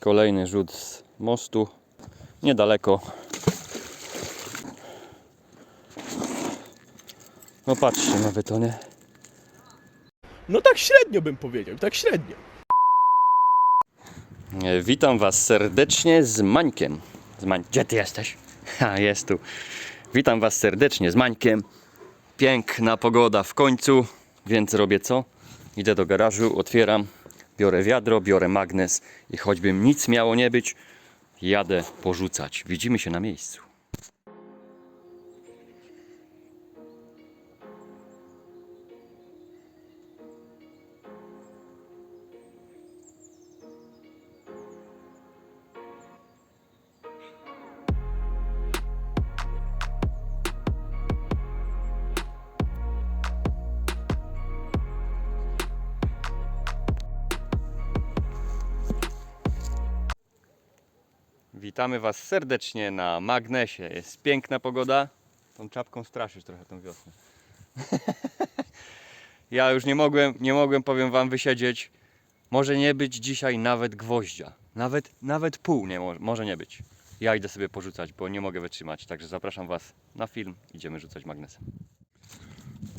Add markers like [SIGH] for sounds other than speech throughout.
Kolejny rzut z mostu. Niedaleko. No patrzcie na to, nie? No tak średnio bym powiedział, tak średnio. E, Witam Was serdecznie z Mańkiem. Z Mań... Gdzie Ty jesteś? [LAUGHS] Ha, jest tu. Witam Was serdecznie z Mańkiem. Piękna pogoda w końcu, więc robię co? Idę do garażu, otwieram, biorę wiadro, biorę magnes i choćby nic miało nie być, jadę porzucać. Widzimy się na miejscu. Witamy Was serdecznie na magnesie. Jest piękna pogoda. Tą czapką straszysz trochę tą wiosnę. [LAUGHS] ja już nie mogłem, nie mogłem, powiem Wam, wysiedzieć. Może nie być dzisiaj nawet gwoździa. Nawet, nawet pół nie może, może nie być. Ja idę sobie porzucać, bo nie mogę wytrzymać. Także zapraszam Was na film. Idziemy rzucać magnesem.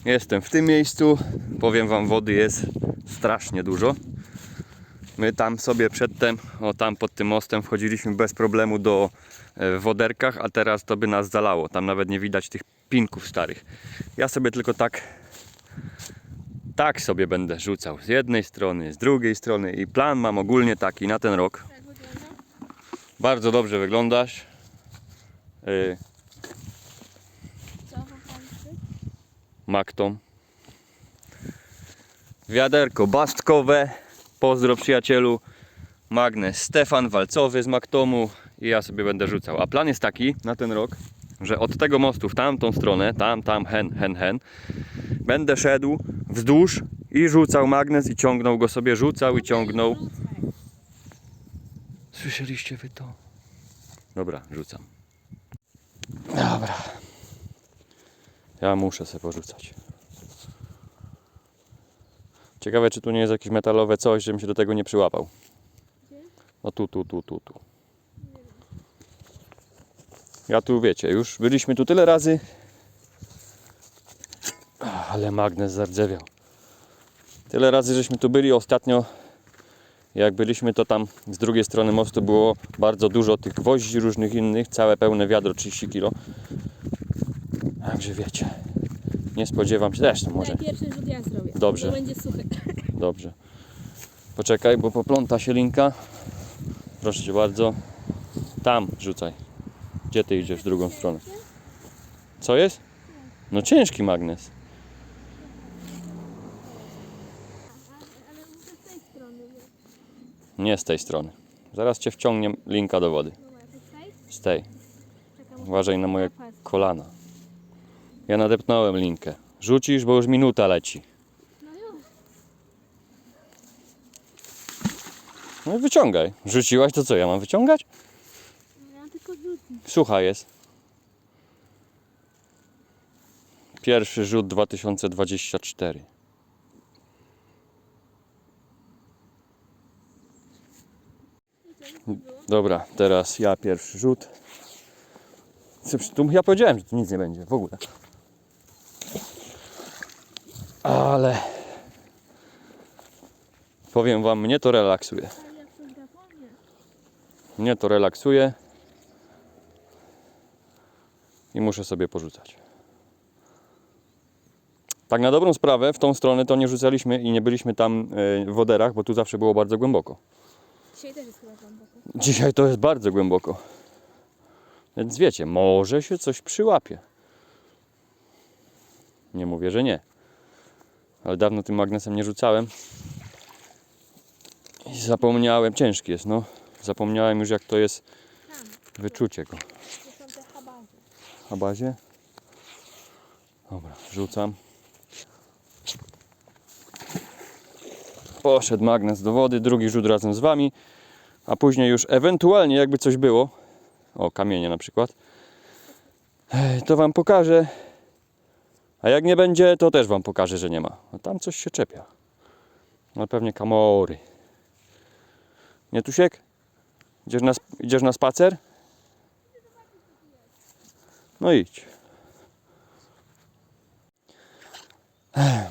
Jestem w tym miejscu. Powiem Wam, wody jest strasznie dużo. My tam sobie przedtem, o tam pod tym mostem wchodziliśmy bez problemu do e, woderkach, a teraz to by nas zalało. Tam nawet nie widać tych pinków starych. Ja sobie tylko tak tak sobie będę rzucał z jednej strony, z drugiej strony i plan mam ogólnie taki na ten rok. Bardzo dobrze wyglądasz. Yy, poprawić? Maktom. Wiaderko bastkowe. Pozdro przyjacielu. Magnes Stefan Walcowy z Maktomu. I ja sobie będę rzucał. A plan jest taki na ten rok, że od tego mostu w tamtą stronę, tam, tam, hen, hen, hen, będę szedł wzdłuż i rzucał magnes i ciągnął go sobie, rzucał i ciągnął. Słyszeliście wy to? Dobra, rzucam. Dobra. Ja muszę sobie porzucać. Ciekawe, czy tu nie jest jakieś metalowe coś, żebym się do tego nie przyłapał. No tu, tu, tu, tu, tu. Ja tu, wiecie, już byliśmy tu tyle razy. Ach, Ale magnes zardzewiał. Tyle razy, żeśmy tu byli ostatnio. Jak byliśmy, to tam z drugiej strony mostu było bardzo dużo tych gwoździ różnych innych, całe pełne wiadro 30 kg. Także wiecie, nie spodziewam się, zresztą może, pierwszy rzut ja zrobię. Dobrze. To będzie suchy. [LAUGHS] dobrze. Poczekaj, bo popląta się linka. Proszę cię bardzo. Tam rzucaj. Gdzie ty idziesz w drugą stronę? Co jest? No ciężki magnes. Nie z tej strony. Zaraz cię wciągnie linka do wody. To z tej? Uważaj na moje kolana. Ja nadepnąłem linkę. Rzucisz, bo już minuta leci. No już. No i wyciągaj. Rzuciłaś, to co ja mam wyciągać? Ja tylko rzucić. Sucha jest. Pierwszy rzut 2024. Dobra, teraz ja pierwszy rzut. Ja powiedziałem, że tu nic nie będzie w ogóle. Ale powiem wam, mnie to relaksuje. Mnie to relaksuje i muszę sobie porzucać. Tak na dobrą sprawę, w tą stronę to nie rzucaliśmy i nie byliśmy tam e, w woderach, bo tu zawsze było bardzo głęboko. Dzisiaj też jest chyba głęboko. Dzisiaj to jest bardzo głęboko. Więc wiecie, może się coś przyłapie. Nie mówię, że nie. Ale dawno tym magnesem nie rzucałem. I zapomniałem, ciężki jest, no. Zapomniałem już jak to jest wyczucie go. Na bazie. Dobra, rzucam. Poszedł magnes do wody, drugi rzut razem z wami, a później już ewentualnie jakby coś było, o kamienie na przykład, to wam pokażę. A jak nie będzie, to też wam pokażę, że nie ma. A tam coś się czepia. No pewnie kamory. Nie Tusiek? Idziesz na, idziesz na spacer? No idź.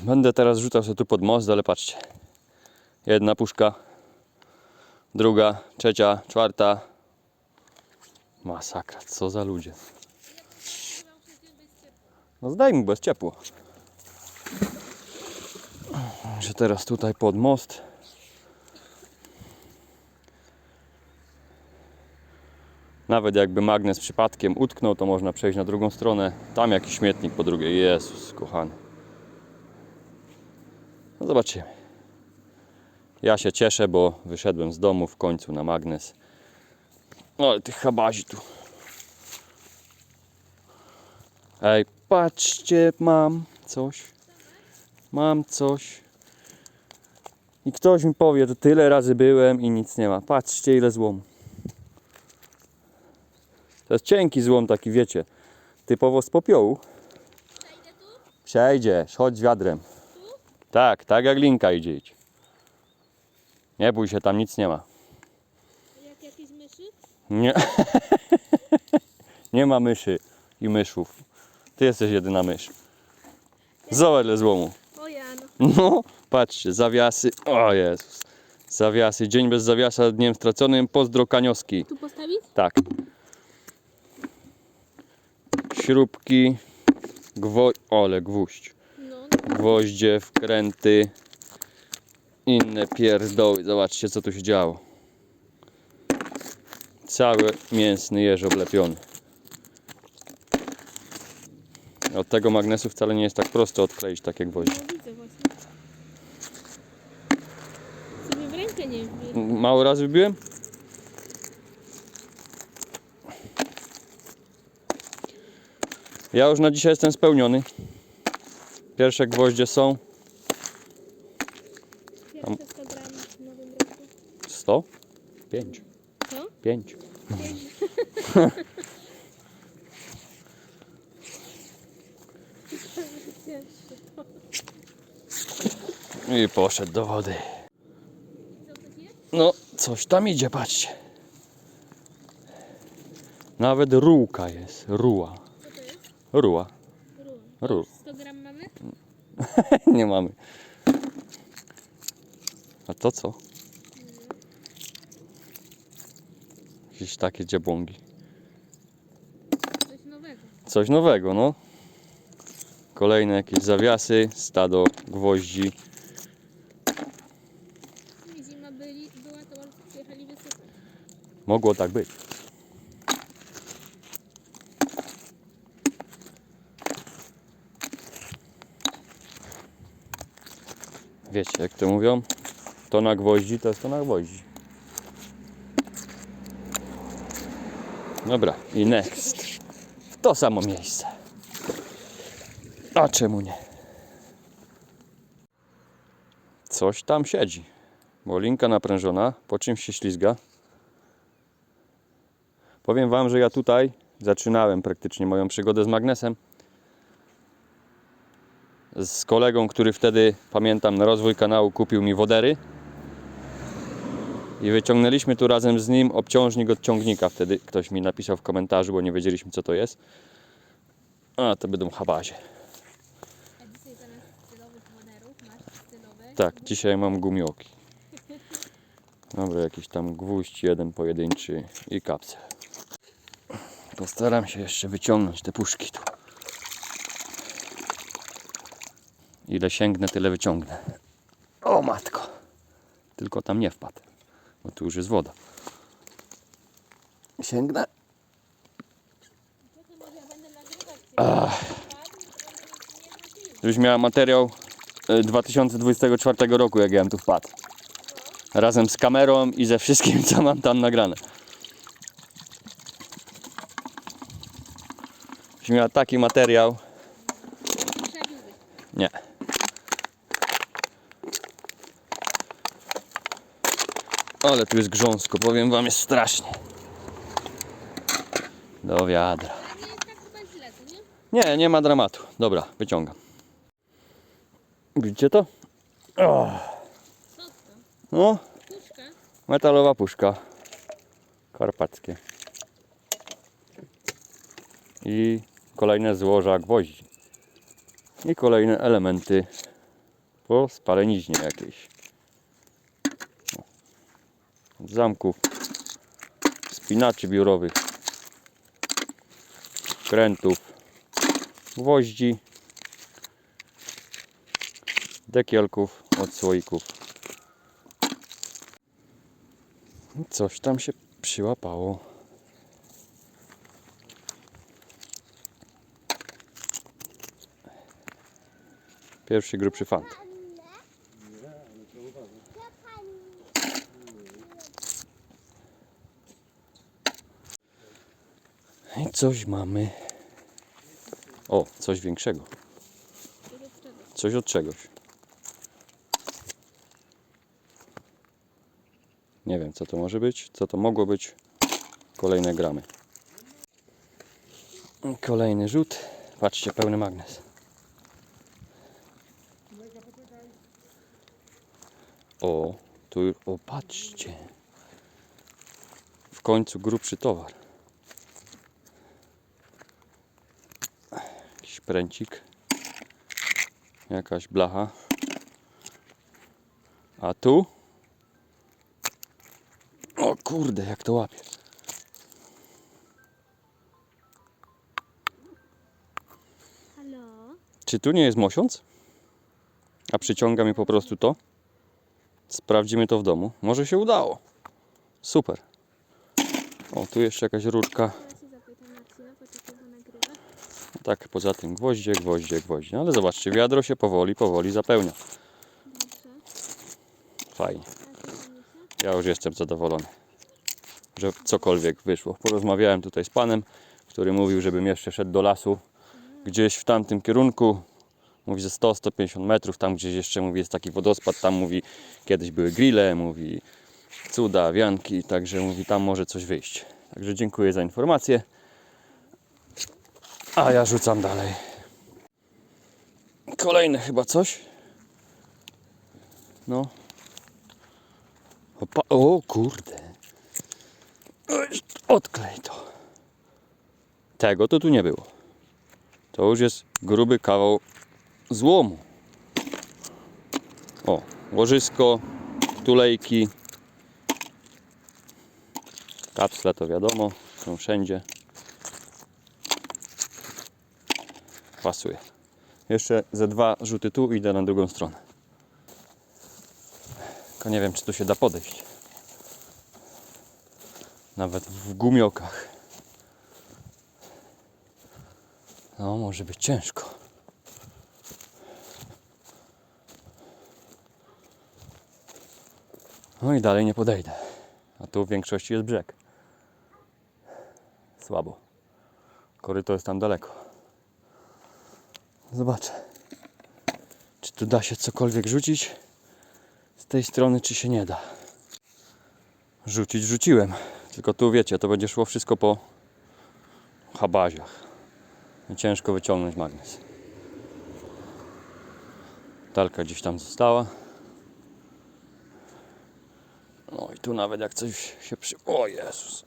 Będę teraz rzucał sobie tu pod most, ale patrzcie. Jedna puszka, druga, trzecia, czwarta. Masakra, co za ludzie. No zdaj mi, bo jest ciepło. Że teraz tutaj pod most. Nawet jakby magnes przypadkiem utknął, to można przejść na drugą stronę. Tam jakiś śmietnik po drugiej. Jezus, kochany. No zobaczymy. Ja się cieszę, bo wyszedłem z domu w końcu na magnes. No ale tych habazi tu. Ej, patrzcie, mam coś. Mam coś. I ktoś mi powie, że tyle razy byłem i nic nie ma. Patrzcie ile złomu. To jest cienki złom taki, wiecie. Typowo z popiołu. Przejdziesz, chodź z wiadrem. Tak, tak jak linka idzie idź. Nie bój się, tam nic nie ma. Jak jakieś myszy? Nie. [LAUGHS] nie ma myszy i myszów. Ty jesteś jedyna mysz. Zobacz ile złomu. O Jan. No, patrzcie, zawiasy. O Jezus. Zawiasy. Dzień bez zawiasa, dniem straconym. Pozdro kanioski. Tu postawić? Tak. Śrubki. Gwo... Ole, gwóźdź. No. Gwoździe, wkręty. Inne pierdoły. Zobaczcie, co tu się działo. Cały mięsny jeż oblepiony. Od tego magnesu wcale nie jest tak prosto odkleić takie gwoździe. No widzę właśnie. Sobie w rękę nie wbij. Mało razy wbiłem? Ja już na dzisiaj jestem spełniony. Pierwsze gwoździe są. Pierwsze 100 gram w nowym roku. 100? 5. Co? 5. [LAUGHS] I poszedł do wody. No, coś tam idzie, patrzcie. Nawet rułka jest. Ruła. Co to jest? Ruła. Ruła. Ru. 100 gram mamy? [LAUGHS] Nie mamy. A to co? Jakieś takie dziabłągi. Coś nowego. Coś nowego, no. Kolejne jakieś zawiasy, stado gwoździ. I zima byli, była, to bardzo przyjechali wysypać. Mogło tak być. Wiecie, jak to mówią? To na gwoździ, to jest to na gwoździ. Dobra, i next. W to samo miejsce. A czemu nie? Coś tam siedzi. Bo linka naprężona, po czymś się ślizga. Powiem Wam, że ja tutaj zaczynałem praktycznie moją przygodę z magnesem. Z kolegą, który wtedy, pamiętam, na rozwój kanału kupił mi wodery. I wyciągnęliśmy tu razem z nim obciążnik od ciągnika. Wtedy ktoś mi napisał w komentarzu, bo nie wiedzieliśmy co to jest. A, to będą stylowe. Tak, dzisiaj mam gumioki. Dobra, jakiś tam gwóźdź jeden pojedynczy i kapsel. Postaram się jeszcze wyciągnąć te puszki tu. Ile sięgnę, tyle wyciągnę. O matko! Tylko tam nie wpadł. Bo tu już jest woda. Sięgnę. Ach. Żebyś miała materiał e, 2024 roku, jak ja tu wpadł. Razem z kamerą i ze wszystkim, co mam tam nagrane. Żebyś miała taki materiał. Nie. Ale tu jest grząsko, powiem wam, jest strasznie. Do wiadra. Nie nie? Ma dramatu. Dobra, wyciągam. Widzicie to? O, no, metalowa puszka. karpackie. I kolejne złoża gwoździ. I kolejne elementy po spaleniźnie jakiejś. Zamków, spinaczy biurowych, krętów, gwoździ, dekielków od słoików. Coś tam się przyłapało. Pierwszy grubszy fant. I coś mamy. O, coś większego. Coś od czegoś. Nie wiem, co to może być, co to mogło być. Kolejne gramy. Kolejny rzut. Patrzcie, pełny magnes. O, tu, o, patrzcie. W końcu grubszy towar. Jakiś pręcik. Jakaś blacha. A tu? O kurde, jak to łapie. Halo? Czy tu nie jest mosiąc? A przyciąga mi po prostu to? Sprawdzimy to w domu. Może się udało. Super. O, tu jeszcze jakaś rurka. Tak, poza tym gwoździe, gwoździe, gwoździe. Ale zobaczcie, wiadro się powoli, powoli zapełnia. Fajnie. Ja już jestem zadowolony, że cokolwiek wyszło. Porozmawiałem tutaj z panem, który mówił, żebym jeszcze szedł do lasu gdzieś w tamtym kierunku. Mówi, że 100-150 metrów, tam gdzieś jeszcze mówi, jest taki wodospad, tam mówi, kiedyś były grille, mówi, cuda, wianki, także mówi, tam może coś wyjść. Także dziękuję za informację. A ja rzucam dalej. Kolejne chyba coś. No, Opa, o kurde. Odklej to. Tego to tu nie było. To już jest gruby kawał złomu. O, łożysko, tulejki. Kapsle to wiadomo, są wszędzie. Pasuje. Jeszcze ze dwa rzuty tu idę na drugą stronę. Tylko nie wiem, czy tu się da podejść. Nawet w gumiokach. No, może być ciężko. No i dalej nie podejdę. A tu w większości jest brzeg. Słabo. Koryto jest tam daleko. Zobaczę. Czy tu da się cokolwiek rzucić? z tej strony, czy się nie da. Rzucić rzuciłem. Tylko tu wiecie, to będzie szło wszystko po habaziach. Ciężko wyciągnąć magnes. Talka gdzieś tam została. No i tu nawet jak coś się przy... O Jezus!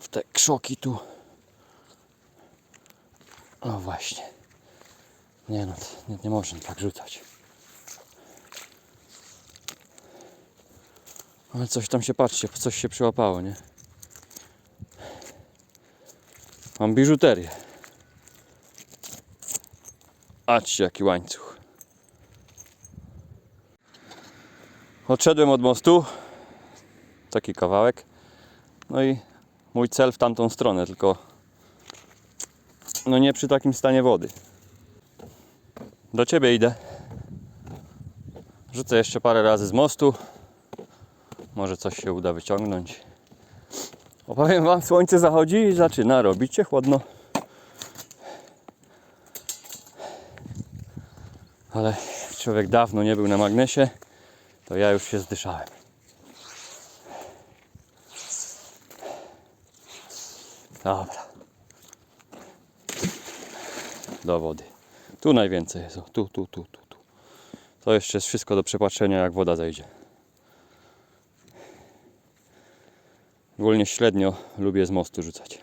W te krzoki tu. No właśnie. Nie no, nie, nie można tak rzucać. Ale coś tam się patrzcie, coś się przyłapało, nie? Mam biżuterię. Patrzcie jaki łańcuch. Odszedłem od mostu. Taki kawałek. No i mój cel w tamtą stronę, tylko no nie przy takim stanie wody. Do ciebie idę. Rzucę jeszcze parę razy z mostu. Może coś się uda wyciągnąć. Opowiem Wam, słońce zachodzi i zaczyna robić się chłodno. Ale człowiek dawno nie był na magnesie, to ja już się zdyszałem. Dobra. Do wody. Tu najwięcej jest. Tu, tu, tu, tu, tu. To jeszcze jest wszystko do przepatrzenia, jak woda zejdzie. Ogólnie średnio lubię z mostu rzucać.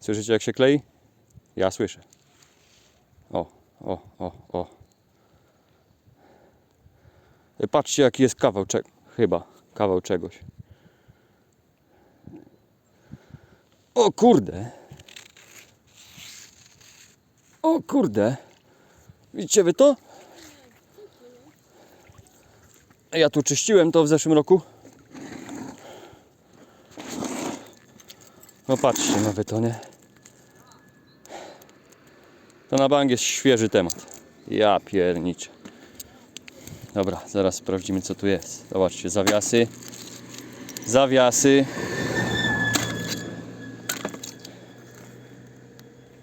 Słyszycie jak się klei? Ja słyszę. O, o, o, o. Patrzcie jaki jest kawał. Chyba kawał czegoś. O kurde. O kurde. Widzicie wy to? Ja tu czyściłem to w zeszłym roku. No patrzcie na to, nie? To na bank jest świeży temat. Ja pierniczę. Dobra, zaraz sprawdzimy co tu jest. Zobaczcie, zawiasy. Zawiasy.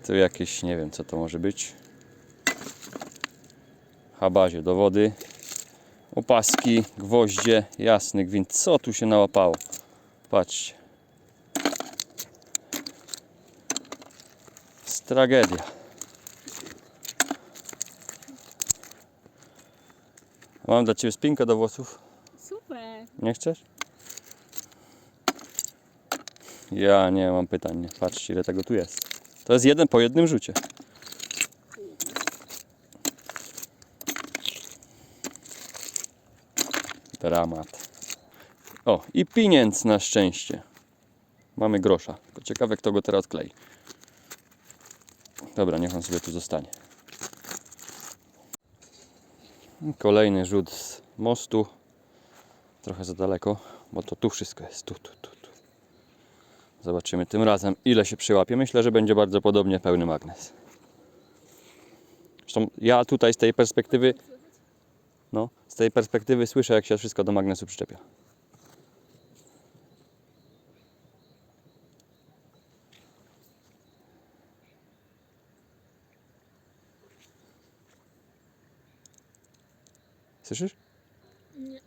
Tu jakieś, nie wiem co to może być. Habazie do wody. Opaski, gwoździe, jasny gwint. Co tu się nałapało? Patrzcie. Jest tragedia. Mam dla Ciebie spinkę do włosów. Super. Nie chcesz? Ja nie mam pytań. Patrzcie ile tego tu jest. To jest jeden po jednym rzucie. Dramat. O, i pieniędz na szczęście. Mamy grosza. Tylko ciekawe kto go teraz odklei. Dobra, niech on sobie tu zostanie. Kolejny rzut z mostu. Trochę za daleko, bo to tu wszystko jest. Tu, tu, tu. Zobaczymy tym razem, ile się przyłapie. Myślę, że będzie bardzo podobnie pełny magnes. Zresztą ja tutaj z tej perspektywy, no, z tej perspektywy słyszę, jak się wszystko do magnesu przyczepia. Słyszysz? Nie.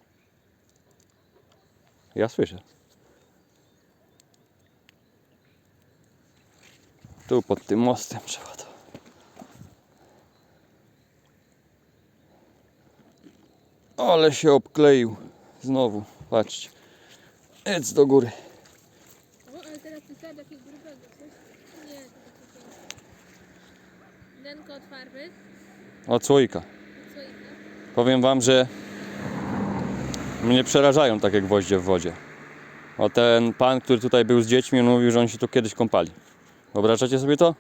Ja słyszę. Tu pod tym mostem trzeba to. Ale się obkleił. Znowu, patrzcie. Jedz do góry. O, ale teraz pisałem takiego grubego, coś? Nie, to. Denko od farby. Od słoika. Od słoika. Powiem wam, że mnie przerażają takie gwoździe w wodzie. O ten pan, który tutaj był z dziećmi, on mówił, że oni się tu kiedyś kąpali. Wyobrażacie sobie to?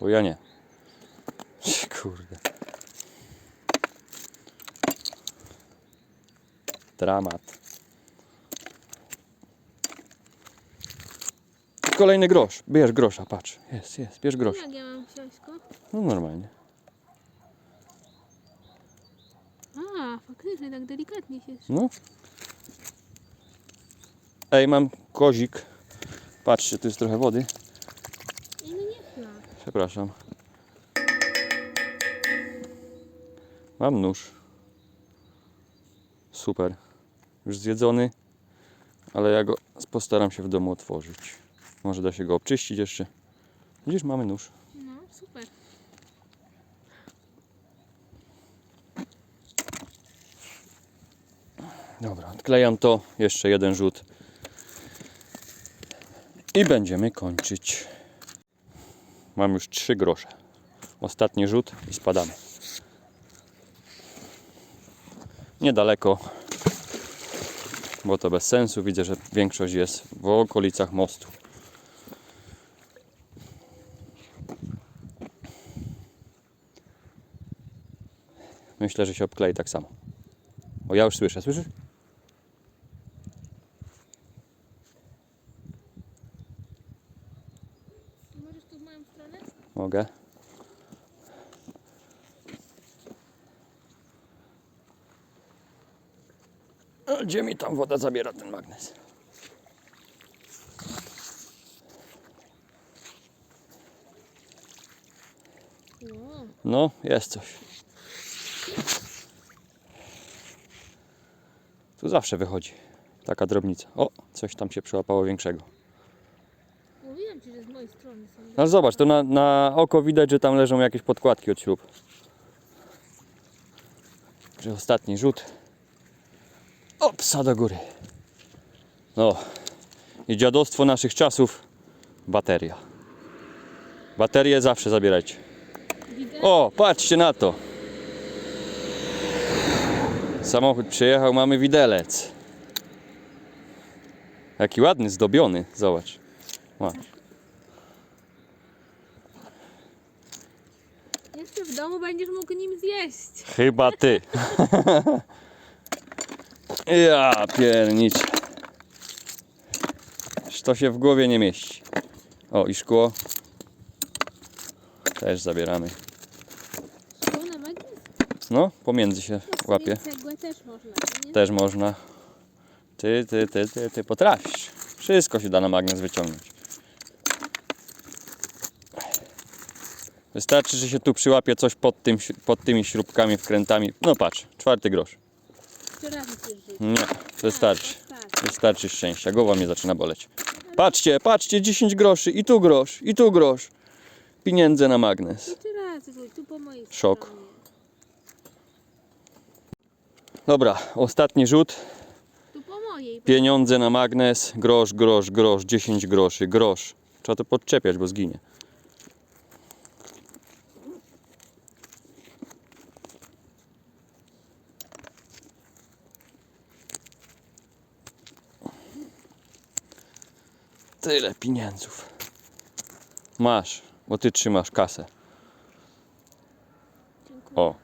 Bo ja nie. Kurde. Dramat. Kolejny grosz. Bierz grosza, patrz. Jest, jest, bierz grosz. Jak ja mam go? No normalnie. A, faktycznie tak delikatnie się No. Ej, mam kozik. Patrzcie, tu jest trochę wody. I no nie chla. Przepraszam. Mam nóż. Super. Już zjedzony, ale ja go postaram się w domu otworzyć. Może da się go obczyścić jeszcze. Widzisz, mamy nóż. No, super. Dobra, odklejam to. Jeszcze jeden rzut. I będziemy kończyć. Mam już trzy grosze. Ostatni rzut i spadamy. Niedaleko, bo to bez sensu. Widzę, że większość jest w okolicach mostu. Myślę, że się obklei tak samo. O, ja już słyszę. Słyszysz? Możesz tu w moją Mogę. A Gdzie mi tam woda zabiera ten magnes? No, jest coś. Tu zawsze wychodzi taka drobnica. O, coś tam się przyłapało większego. Mówiłem ci, że z mojej strony są. No zobacz, to na, na oko widać, że tam leżą jakieś podkładki od śrub. Że ostatni rzut. Opsa do góry. No. I dziadostwo naszych czasów. Bateria. Baterię zawsze zabierajcie. O, patrzcie na to. Samochód przyjechał, mamy widelec. Jaki ładny, zdobiony. Zobacz. Jeszcze w domu będziesz mógł nim zjeść. Chyba ty. [LAUGHS] ja pierniczę. To się w głowie nie mieści. O, i szkło. Też zabieramy. Szkło na magnes? No, pomiędzy się No, łapie. Cegłę też można, nie? Też można. Ty, ty, ty, ty, ty potrafisz. Wszystko się da na magnes wyciągnąć. Wystarczy, że się tu przyłapie coś pod, tym, pod tymi śrubkami, wkrętami. No patrz, czwarty grosz. Nie, wystarczy. Wystarczy szczęścia. Głowa mnie zaczyna boleć. Patrzcie, patrzcie, 10 groszy. I tu grosz, i tu grosz. Pieniądze na magnes. Szok. Dobra, ostatni rzut. Pieniądze na magnes. Grosz, grosz, grosz. 10 groszy, grosz. Trzeba to podczepiać, bo zginie. Tyle pieniędzów. Masz, bo ty trzymasz kasę. Dziękuję. O,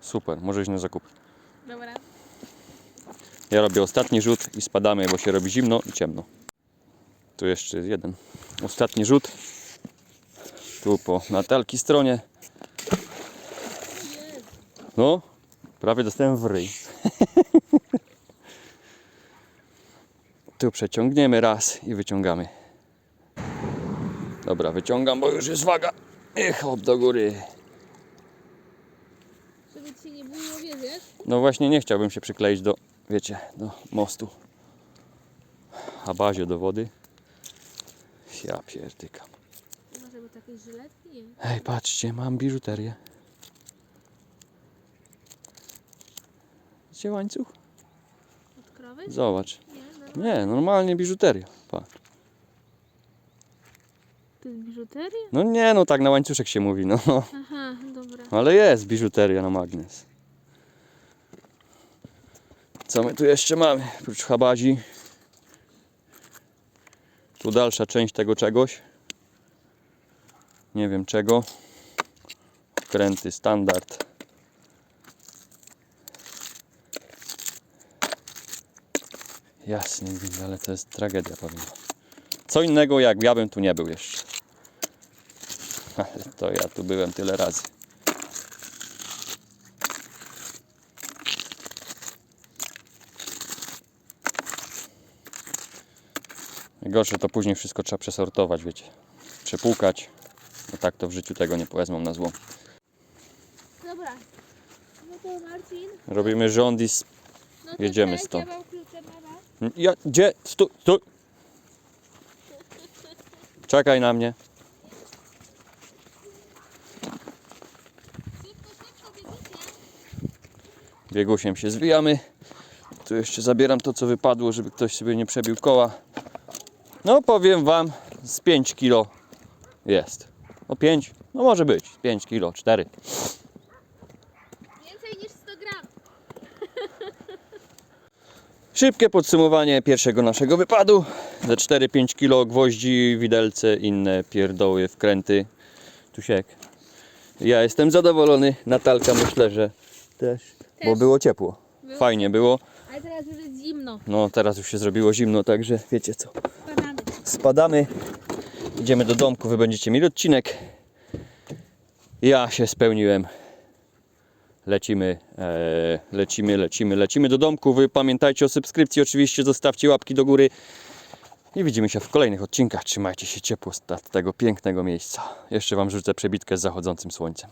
super, możesz na zakup. Dobra. Ja robię ostatni rzut i spadamy, bo się robi zimno i ciemno. Tu jeszcze jeden. Ostatni rzut. Tu po Natalki stronie. No, prawie dostałem w ryj. [LAUGHS] tu przeciągniemy raz i wyciągamy. Dobra, wyciągam, bo już jest waga. I hop do góry. Żeby ci się nie wiedzieć. No właśnie nie chciałbym się przykleić do, wiecie, do mostu. A bazie do wody. Ja pierdykam. Może by takiej żyletki? Hej, patrzcie, mam biżuterię. Widzicie łańcuch? Od krowy? Zobacz. Nie, no. Nie, normalnie biżuteria. Patrz. To jest biżuteria? No nie, no tak na łańcuszek się mówi, no. Aha, dobra. Ale jest biżuteria na magnes. Co my tu jeszcze mamy? Oprócz habazi. Tu dalsza część tego czegoś. Nie wiem czego. Kręty standard. Jasnie, widzę, ale to jest tragedia, powiem wam. Co innego, jak ja bym tu nie był jeszcze. Ale to ja tu byłem tyle razy. Najgorsze to później wszystko trzeba przesortować, wiecie. Przepłukać. No tak to w życiu tego nie wezmą na złą. Dobra. No to Marcin. Robimy rząd i... No Jedziemy stąd. Ja gdzie? Stój, stój! Czekaj na mnie. Biegusiem się zwijamy. Tu jeszcze zabieram to, co wypadło, żeby ktoś sobie nie przebił koła. No powiem Wam, z 5 kilo jest. No 5, no może być, 5 kilo, 4. Więcej niż 100 gram. Szybkie podsumowanie pierwszego naszego wypadu. Ze 4-5 kilo gwoździ, widelce, inne pierdoły, wkręty. Tusiek. Ja jestem zadowolony. Natalka myślę, że też. Bo Też. było ciepło. Było Fajnie było. Ale teraz już jest zimno. No teraz już się zrobiło zimno, także wiecie co. Spadamy. Spadamy. Idziemy do domku, wy będziecie mieli odcinek. Ja się spełniłem. Lecimy, e, lecimy, lecimy, lecimy do domku. Wy pamiętajcie o subskrypcji, oczywiście zostawcie łapki do góry. I widzimy się w kolejnych odcinkach. Trzymajcie się ciepło z tego pięknego miejsca. Jeszcze Wam rzucę przebitkę z zachodzącym słońcem.